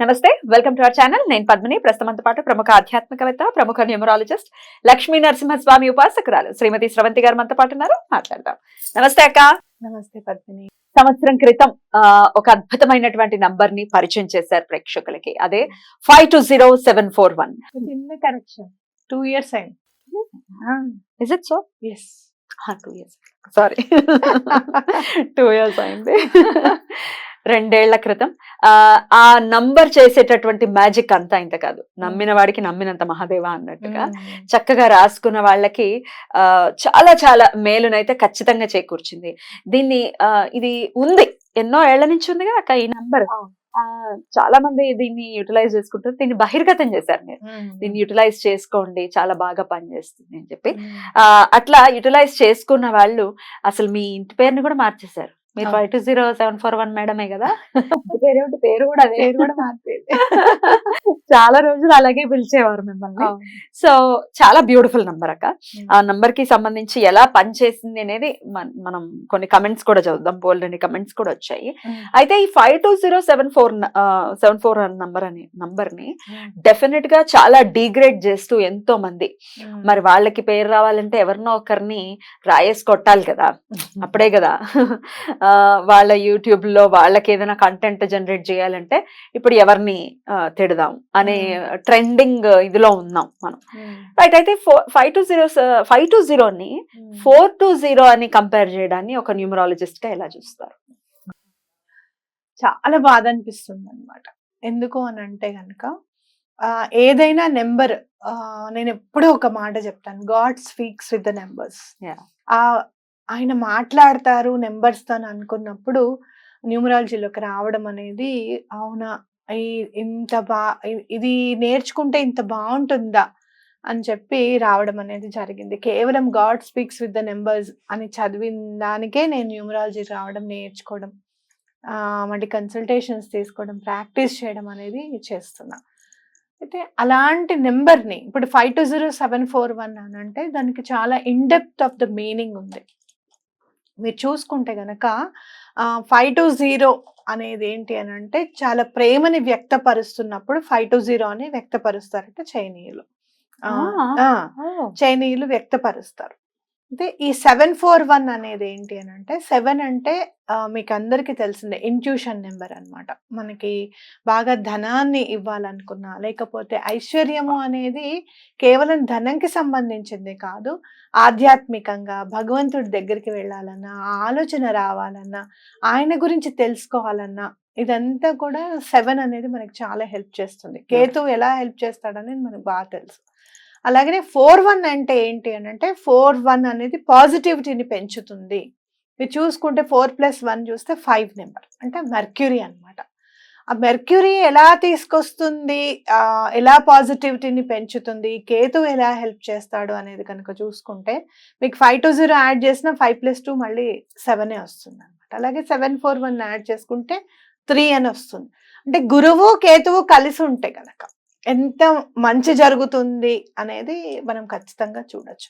నమస్తే welcome to our channel. నేను పద్మిని. ప్రస్తుతంతో పాటు ప్రముఖ ఆధ్యాత్మికవేత్త ప్రముఖ న్యూమరాలజిస్ట్ లక్ష్మీ నరసింహస్వామి ఉపాసకురాలు శ్రీమతి స్రవంతి గారు మనతో పాటు ఉన్నారు. మాట్లాడదాం. నమస్తే అక్క. నమస్తే పద్మిని. సంవత్సరం క్రితం ఒక అద్భుతమైనటువంటి నంబర్ని పరిచయం చేశారు ప్రేక్షకులకి. అదే five two zero seven four one. చిన్న కరెక్షన్. టూ ఇయర్స్ అయింది. Is it so yes two years sorry two years అయింది. రెండేళ్ళ క్రితం. ఆ నంబర్ చేసేటటువంటి మ్యాజిక్ అంతా ఇంత కాదు. నమ్మిన వాడికి నమ్మినంత మహాదేవ అన్నట్టుగా చక్కగా రాసుకున్న వాళ్ళకి ఆ చాలా చాలా మేలునైతే ఖచ్చితంగా చేకూర్చింది. దీన్ని ఇది ఉంది. ఎన్నో ఏళ్ళ నుంచి ఉంది కదా అక్క ఈ నంబర్. చాలా మంది దీన్ని యూటిలైజ్ చేసుకుంటారు. దీన్ని బహిర్గతం చేశారు మీరు. దీన్ని యూటిలైజ్ చేసుకోండి చాలా బాగా పనిచేస్తుంది అని చెప్పి. అట్లా యూటిలైజ్ చేసుకున్న వాళ్ళు అసలు మీ ఇంటి పేరుని కూడా మార్చేశారు. మీరు. Five two zero seven four one మేడమే కదా? పేరు కూడా అదే పేరు కూడా మారిపోయింది. చాలా రోజులు అలాగే పిలిచేవారు మిమ్మల్ని. సో చాలా బ్యూటిఫుల్ నంబర్ అక్క. ఆ నంబర్కి సంబంధించి ఎలా పనిచేసింది అనేది మన- కొన్ని కమెంట్స్ కూడా చదువుదాం. బోల్డ్ అని కమెంట్స్ కూడా వచ్చాయి. అయితే ఈ five two zero seven four seven four number అని నంబర్ని డెఫినెట్గా చాలా డిగ్రేడ్ చేస్తూ ఎంతో మంది మరి వాళ్ళకి పేరు రావాలంటే ఎవరినో ఒకరిని రాయేసి కొట్టాలి కదా. అప్పుడే కదా. వాళ్ళ యూట్యూబ్లో వాళ్ళకి ఏదైనా కంటెంట్ జనరేట్ చేయాలంటే ఇప్పుడు ఎవరిని తిడదాం అనే ట్రెండింగ్ ఇదిలో ఉన్నాం మనం. రైట్ అయితే five two zero five two జీరోని four two zero అని కంపేర్ చేయడాన్ని ఒక న్యూమరాలజిస్ట్గా ఎలా చూస్తారు? చాలా బాధ అనిపిస్తుంది అనమాట ఎందుకు అని అంటే గనక ఆ, ఏదైనా నెంబర్ నేను ఎప్పుడూ ఒక మాట చెప్తాను God speaks with the numbers. ఆ ఆయన మాట్లాడతారు నెంబర్స్తో అని అనుకున్నప్పుడు న్యూమరాలజీలోకి రావడం అనేది అవునా? ఇంత బా ఇది నేర్చుకుంటే ఇంత బాగుంటుందా? అని చెప్పి రావడం అనేది జరిగింది. కేవలం God speaks with the numbers అని చదివిన దానికే నేను న్యూమరాలజీ రావడం నేర్చుకోవడం వంటి మళ్ళీ కన్సల్టేషన్స్ తీసుకోవడం ప్రాక్టీస్ చేయడం అనేది చేస్తున్నా. అయితే అలాంటి నెంబర్ని ఇప్పుడు five two zero seven four one అని అంటే దానికి చాలా ఇన్డెప్త్ ఆఫ్ ద మీనింగ్ ఉంది. మీరు చూసుకుంటే గనక ఫైవ్ టు జీరో అనేది ఏంటి అని అంటే చాలా ప్రేమని వ్యక్తపరుస్తున్నప్పుడు ఫైవ్ టు జీరో అని వ్యక్తపరుస్తారట చైనీయులు. చైనీయులు వ్యక్తపరుస్తారు. అంటే ఈ సెవెన్ ఫోర్ వన్ అనేది ఏంటి అని అంటే సెవెన్ అంటే మీకు అందరికీ తెలిసిందే ఇంట్యూషన్ నెంబర్ అన్నమాట. మనకి బాగా ధనాన్ని ఇవ్వాలనుకున్నా లేకపోతే ఐశ్వర్యము అనేది కేవలం ధనంకి సంబంధించింది కాదు ఆధ్యాత్మికంగా భగవంతుడి దగ్గరికి వెళ్ళాలన్నా ఆలోచన రావాలన్నా ఆయన గురించి తెలుసుకోవాలన్నా ఇదంతా కూడా సెవెన్ అనేది మనకి చాలా హెల్ప్ చేస్తుంది. కేతు ఎలా హెల్ప్ చేస్తాడనేది మనకు బాగా తెలుసు. అలాగనే ఫోర్ వన్ అంటే ఏంటి అని అంటే ఫోర్ వన్ అనేది పాజిటివిటీని పెంచుతుంది. మీరు చూసుకుంటే ఫోర్ ప్లస్ వన్ చూస్తే ఫైవ్ నెంబర్ అంటే మెర్క్యూరీ అన్నమాట. ఆ మెర్క్యూరీ ఎలా తీసుకొస్తుంది? ఎలా పాజిటివిటీని పెంచుతుంది? కేతు ఎలా హెల్ప్ చేస్తాడు అనేది కనుక చూసుకుంటే మీకు ఫైవ్ టు జీరో యాడ్ చేసిన ఫైవ్ ప్లస్ టూ మళ్ళీ సెవెనే వస్తుంది అనమాట అలాగే సెవెన్ ఫోర్ వన్ యాడ్ చేసుకుంటే త్రీ అని వస్తుంది. అంటే గురువు కేతువు కలిసి ఉంటే కనుక ఎంత మంచి జరుగుతుంది అనేది మనం ఖచ్చితంగా చూడొచ్చు.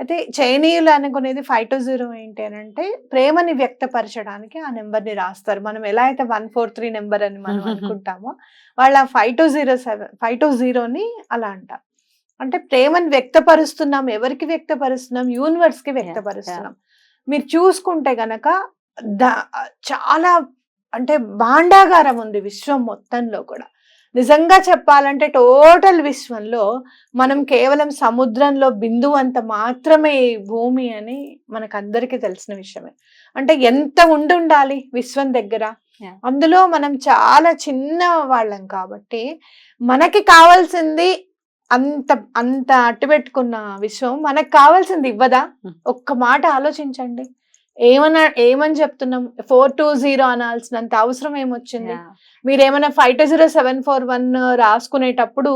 అయితే చైనీయులు అనుకునేది ఫైవ్ టు జీరో ఏంటి అని అంటే ప్రేమని వ్యక్తపరచడానికి ఆ నెంబర్ని రాస్తారు. మనం ఎలా అయితే వన్ ఫోర్ త్రీ నెంబర్ అని మనం అనుకుంటామో వాళ్ళ five two zero seven five two జీరోని అలా అంటారు. అంటే ప్రేమని వ్యక్తపరుస్తున్నాం ఎవరికి వ్యక్తపరుస్తున్నాం యూనివర్స్కి వ్యక్తపరుస్తున్నాం. మీరు చూసుకుంటే గనక ద- చాలా అంటే భాండాగారం ఉంది విశ్వం మొత్తంలో కూడా. నిజంగా చెప్పాలంటే టోటల్ విశ్వంలో మనం కేవలం సముద్రంలో బిందువు అంత మాత్రమే భూమి అని మనకు అందరికీ తెలిసిన విషయమే అంటే ఎంత ఉండి ఉండాలి విశ్వం దగ్గర. అందులో మనం చాలా చిన్న వాళ్ళం కాబట్టి మనకి కావాల్సింది అంత అంత అట్టుపెట్టుకున్న విశ్వం మనకు కావాల్సింది ఇవ్వదా. ఒక్క మాట ఆలోచించండి ఏమన్నా ఏమని చెప్తున్నాం? ఫోర్ టూ జీరో అనాల్సినంత అవసరం ఏమొచ్చింది? మీరు ఏమైనా five two zero seven four one రాసుకునేటప్పుడు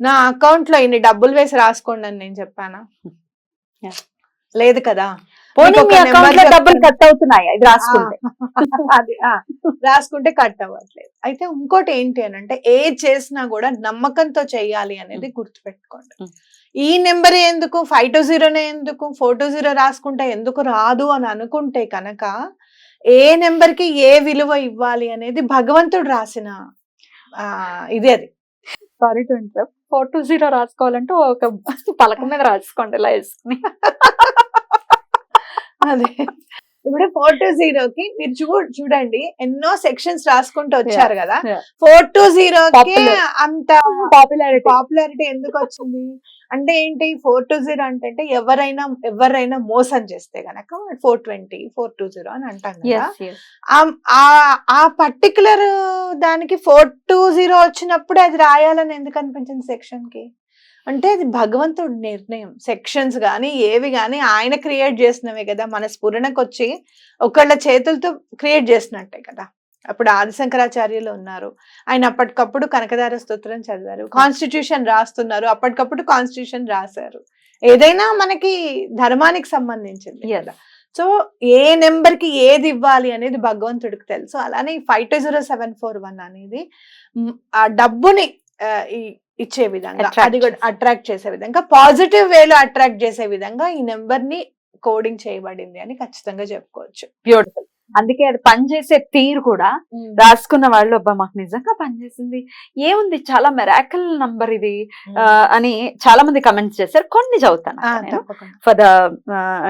నా అకౌంట్లో ఇన్ని డబ్బులు వేసి రాసుకోండి అని నేను చెప్పానా. లేదు కదా? పోనీ మీ అకౌంట్లో డబ్బులు. కట్ అవుతున్నాయి రాసుకుంటే. అది ఆ, రాసుకుంటే కట్ అవ్వట్లేదు. అయితే ఇంకోటి ఏంటి అని అంటే ఏ చేసినా కూడా నమ్మకంతో చేయాలి అనేది గుర్తుపెట్టుకోండి. ఈ నెంబర్ ఎందుకు? ఫైవ్ టూ జీరోనే ఎందుకు? ఫోర్ టూ జీరో రాసుకుంటే ఎందుకు రాదు అని అనుకుంటే కనుక ఏ నెంబర్కి ఏ విలువ ఇవ్వాలి అనేది భగవంతుడు రాసిన ఆ, ఇది అది. Sorry to interrupt four two zero రాసుకోవాలంటే ఒక పలక మీద రాసుకోండి ఇలా వేసుకుని అదే. ఇప్పుడు ఫోర్ టూ జీరోకి మీరు చూ చూడండి ఎన్నో సెక్షన్స్ రాసుకుంటూ వచ్చారు కదా. ఫోర్ టూ జీరోకి. అంత పాపులారిటీ పాపులారిటీ ఎందుకు వచ్చింది? అంటే ఏంటి? ఫోర్ టూ జీరో అంటే ఎవరైనా ఎవరైనా మోసం చేస్తే గనక four twenty four two zero అని అంటాం కదా. ఆ పర్టికులర్ దానికి ఫోర్ టూ జీరో వచ్చినప్పుడు అది రాయాలని ఎందుకు అనిపించింది సెక్షన్కి? అంటే అది భగవంతుడి నిర్ణయం. సెక్షన్స్ కానీ ఏవి కానీ ఆయన క్రియేట్ చేసినవే కదా. మన స్ఫురణకు వచ్చి ఒకళ్ళ చేతులతో క్రియేట్ చేసినట్టే కదా. అప్పుడు ఆదిశంకరాచార్యులు ఉన్నారు. ఆయన అప్పటికప్పుడు కనకదార స్తోత్రం చదివారు. కాన్స్టిట్యూషన్ రాస్తున్నారు. అప్పటికప్పుడు కాన్స్టిట్యూషన్ రాశారు. ఏదైనా మనకి ధర్మానికి సంబంధించింది కదా. సో ఏ నెంబర్కి ఏది ఇవ్వాలి అనేది భగవంతుడికి తెలుసు. అలానే five two zero seven four one అనేది ఆ డబ్బుని ఈ- ఇచ్చే విధంగా అది కూడా. అట్రాక్ట్ చేసే విధంగా పాజిటివ్ వేలో అట్రాక్ట్ చేసే విధంగా ఈ నెంబర్ని కోడింగ్ చేయబడింది అని ఖచ్చితంగా చెప్పుకోవచ్చు బ్యూటిఫుల్ అందుకే అది పనిచేసే తీరు కూడా రాసుకున్న వాళ్ళు అబ్బా మాకు నిజంగా పనిచేసింది. ఏముంది? చాలా మెరాకల్ నంబర్ ఇది. అని చాలా మంది కమెంట్స్ చేశారు. కొన్ని చదువుతాను ఫర్ ద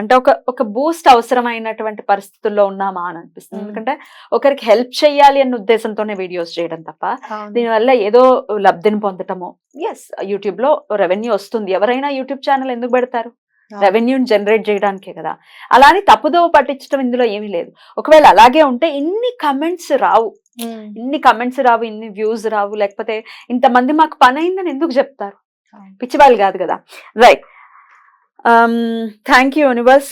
అంటే ఒక ఒక బూస్ట్ అవసరమైనటువంటి పరిస్థితుల్లో ఉన్నామా అని అనిపిస్తుంది. ఎందుకంటే ఒకరికి హెల్ప్ చేయాలి అన్న ఉద్దేశంతోనే వీడియోస్ చేయడం తప్ప. దీనివల్ల ఏదో లబ్ధిని పొందటము. ఎస్ యూట్యూబ్లో రెవెన్యూ వస్తుంది. ఎవరైనా యూట్యూబ్ ఛానల్ ఎందుకు పెడతారు. రెవెన్యూని జనరేట్ చేయడానికే కదా. అలా అని తప్పుదోవ పట్టించడం ఇందులో ఏమీ లేదు. ఒకవేళ అలాగే ఉంటే ఇన్ని కమెంట్స్ రావు. ఇన్ని కమెంట్స్ రావు ఇన్ని వ్యూస్ రావు లేకపోతే ఇంతమంది మాకు పని అయిందని ఎందుకు చెప్తారు? అవును. పిచ్చి వాళ్ళు కాదు కదా. రైట్. Thank you universe.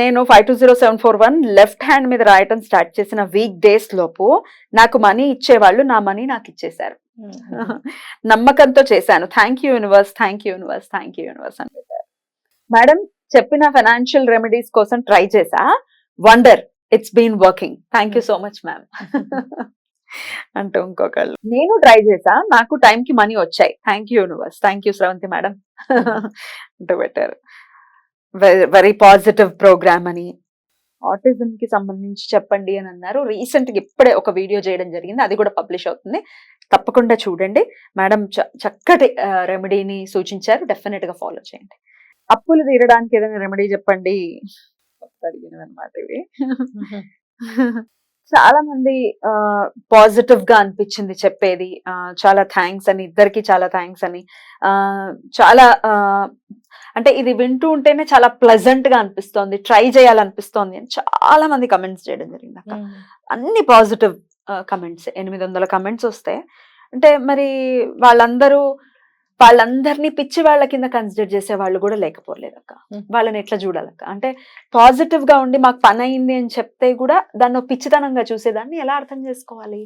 నేను five two zero seven four one left hand మీద రాయటం స్టార్ట్ చేసిన వీక్ డేస్ లోపు నాకు మనీ ఇచ్చేవాళ్ళు నా మనీ నాకు ఇచ్చేశారు. నమ్మకంతో చేశాను. Thank you universe thank you universe thank you universe అని. మేడం చెప్పిన ఫైనాన్షియల్ రెమెడీస్ కోసం ట్రై చేసా. Wonder it's been working thank you so much ma'am అంటూ ఇంకొకళ్ళు. నేను ట్రై చేసా. నాకు time కి మనీ వచ్చాయి. Thank you universe thank you Sravanthi madam అంటూ పెట్టారు. వెరీ పాజిటివ్ ప్రోగ్రామ్ అని. ఆటిజం కి సంబంధించి చెప్పండి అని అన్నారు. రీసెంట్గా ఇప్పుడే ఒక వీడియో చేయడం జరిగింది. అది కూడా పబ్లిష్ అవుతుంది. తప్పకుండా చూడండి. మేడం చక్కటి రెమెడీని సూచించారు. డెఫినెట్గా ఫాలో చేయండి. అప్పులు తీరడానికి ఏదైనా రెమెడీ చెప్పండి? అడిగినవి అనమాట ఇవి. చాలా మంది పాజిటివ్గా అనిపించింది చెప్పేది. చాలా థ్యాంక్స్ అని ఇద్దరికి చాలా థ్యాంక్స్ అని. చాలా అంటే ఇది వింటూ ఉంటేనే చాలా ప్లెజెంట్గా అనిపిస్తోంది. ట్రై చేయాలనిపిస్తోంది అని చాలా మంది కమెంట్స్ చేయడం జరిగింది అక్క. అన్ని పాజిటివ్ కమెంట్స్ ఎనిమిది వందల కమెంట్స్ వస్తాయి అంటే మరి వాళ్ళందరూ వాళ్ళందరినీ పిచ్చి వాళ్ళ కింద కన్సిడర్ చేసే వాళ్ళు కూడా లేకపోలేదు అక్క. Hmm. వాళ్ళని ఎట్లా చూడాలక్క అంటే పాజిటివ్గా ఉండి మాకు పని అయింది అని చెప్తే కూడా దాన్ని పిచ్చితనంగా చూసేదాన్ని ఎలా అర్థం చేసుకోవాలి?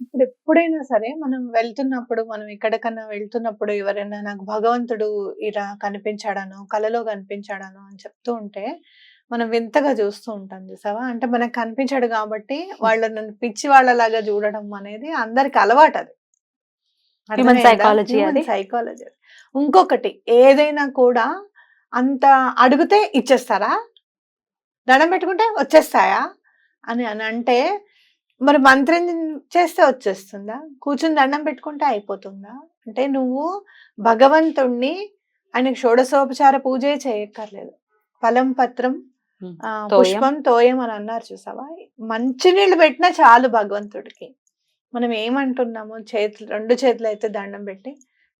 ఇప్పుడు ఎప్పుడైనా సరే మనం వెళ్తున్నప్పుడు మనం ఎక్కడికన్నా వెళ్తున్నప్పుడు ఎవరైనా నాకు భగవంతుడు ఇలా కనిపించాడను కలలో కనిపించాడను అని చెప్తూ ఉంటే మనం వింతగా చూస్తూ ఉంటాం చూసావా? అంటే మనకు కనిపించాడు కాబట్టి వాళ్ళు నన్ను పిచ్చి వాళ్ళలాగా చూడడం అనేది అందరికి అలవాటు అది Psychology అది. సైకాలజీ ఇంకొకటి ఏదైనా కూడా అంత అడిగితే ఇచ్చేస్తారా? దండం పెట్టుకుంటే వచ్చేస్తాయా? అని అని అంటే మరి మంత్రం చేస్తే వచ్చేస్తుందా? కూర్చుని దండం పెట్టుకుంటే అయిపోతుందా? అంటే నువ్వు భగవంతుణ్ణి ఆయనకి షోడశోపచార పూజే చేయక్కర్లేదు. ఫలం పత్రం. పుష్పం తోయం అని అన్నారు చూసావా? మంచినీళ్ళు పెట్టినా చాలు భగవంతుడికి. మనం ఏమంటున్నాము చేతులు రెండు చేతులు అయితే దండం పెట్టి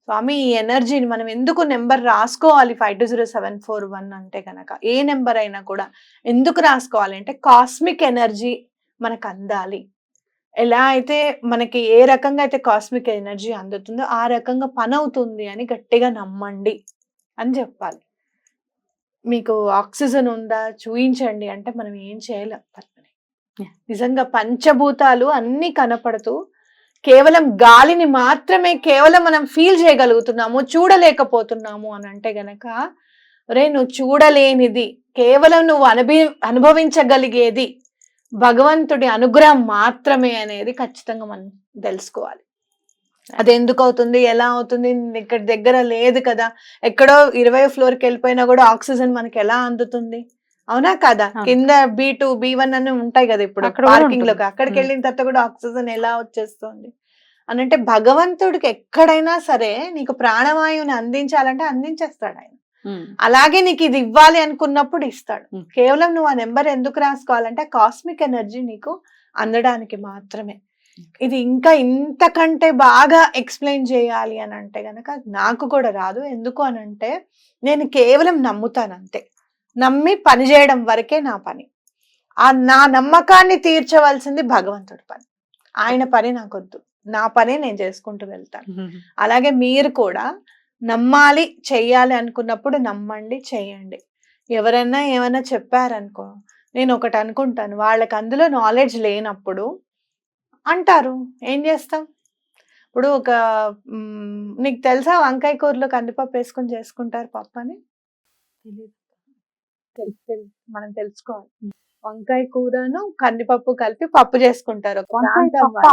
స్వామి ఈ ఎనర్జీని మనం ఎందుకు నెంబర్ రాసుకోవాలి five two zero seven four one అంటే కనుక ఏ నెంబర్ అయినా కూడా ఎందుకు రాసుకోవాలి అంటే కాస్మిక్ ఎనర్జీ మనకు అందాలి. ఎలా అయితే మనకి ఏ రకంగా అయితే కాస్మిక్ ఎనర్జీ అందుతుందో ఆ రకంగా పని అవుతుంది అని గట్టిగా నమ్మండి అని చెప్పాలి. మీకు ఆక్సిజన్ ఉందా? చూయించండి. అంటే మనం ఏం చేయలేం. నిజంగా పంచభూతాలు అన్ని కనపడుతూ కేవలం గాలిని మాత్రమే కేవలం మనం ఫీల్ చేయగలుగుతున్నాము చూడలేకపోతున్నాము అని అంటే గనక రే నువ్వు చూడలేనిది కేవలం నువ్వు అనుభవి అనుభవించగలిగేది భగవంతుడి అనుగ్రహం మాత్రమే అనేది ఖచ్చితంగా మనం తెలుసుకోవాలి. అది ఎందుకు అవుతుంది? ఎలా అవుతుంది ఇక్కడ దగ్గర లేదు కదా. ఎక్కడో ఇరవై ఫ్లోర్కి వెళ్ళిపోయినా కూడా ఆక్సిజన్ మనకి ఎలా అందుతుంది? అవునా కదా. కింద బి టూ బి వన్ అని ఉంటాయి కదా ఇప్పుడు పార్కింగ్లో. అక్కడికి. వెళ్ళిన తర్వాత కూడా ఆక్సిజన్ ఎలా వచ్చేస్తుంది? అనంటే భగవంతుడికి ఎక్కడైనా సరే నీకు ప్రాణవాయువుని అందించాలంటే అందించేస్తాడు ఆయన. అలాగే నీకు ఇది ఇవ్వాలి అనుకున్నప్పుడు ఇస్తాడు. కేవలం నువ్వు ఆ నెంబర్ ఎందుకు రాసుకోవాలంటే కాస్మిక్ ఎనర్జీ నీకు అందడానికి మాత్రమే. ఇది ఇంకా ఇంతకంటే బాగా ఎక్స్ప్లెయిన్ చేయాలి అని అంటే గనక నాకు కూడా రాదు. ఎందుకు అని అంటే నేను కేవలం నమ్ముతాను అంతే. నమ్మి పని చేయడం వరకే నా పని. ఆ నా నమ్మకాన్ని తీర్చవలసింది భగవంతుడి పని. ఆయన పని నాకొద్దు. నా పని నేను చేసుకుంటూ వెళ్తాను. అలాగే మీరు కూడా నమ్మాలి చెయ్యాలి అనుకున్నప్పుడు నమ్మండి చేయండి ఎవరైనా ఏమైనా చెప్పారనుకో నేను ఒకటి అనుకుంటాను వాళ్ళకి అందులో నాలెడ్జ్ లేనప్పుడు అంటారు ఏం చేస్తాం? ఇప్పుడు ఒక నీకు తెలుసా వంకాయ కూరలో కందిపప్పు వేసుకొని చేసుకుంటారు పప్పు అని మనం తెలుసుకోవాలి. వంకాయ కూరను కందిపప్పు కలిపి పప్పు చేసుకుంటారు. ఒక వంకాయ పప్పా?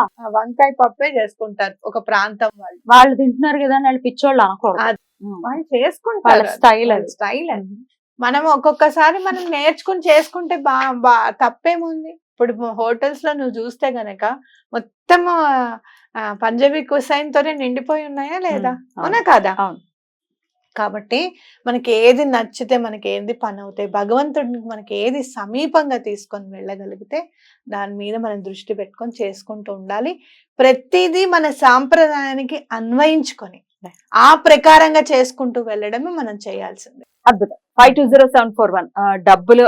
చేసుకుంటారు. ఒక ప్రాంతం వాళ్ళు. వాళ్ళు తింటున్నారు కదా వాళ్ళు పిచ్చోళ్ళు అనకూడదు. వాళ్ళు చేసుకుంటారు. స్టైల్ అది. స్టైల్ అది. మనం ఒక్కొక్కసారి మనం నేర్చుకుని చేసుకుంటే బా బా తప్పేముంది? ఇప్పుడు హోటల్స్లో నువ్వు చూస్తే గనక మొత్తం పంజాబీ కుసైన్ తోనే నిండిపోయి ఉన్నాయా లేదా? అవును. కాదా? అవును. కాబట్టి మనకి ఏది నచ్చితే మనకి ఏది పని అవుతాయి. భగవంతుడిని మనకి ఏది సమీపంగా తీసుకొని వెళ్ళగలిగితే దాని మీద మనం దృష్టి పెట్టుకొని చేసుకుంటూ ఉండాలి. ప్రతిదీ మన సాంప్రదాయానికి అన్వయించుకొని ఆ ప్రకారంగా చేసుకుంటూ వెళ్ళడమే మనం చేయాల్సింది. అద్భుతం. Five two zero seven four one డబ్బులు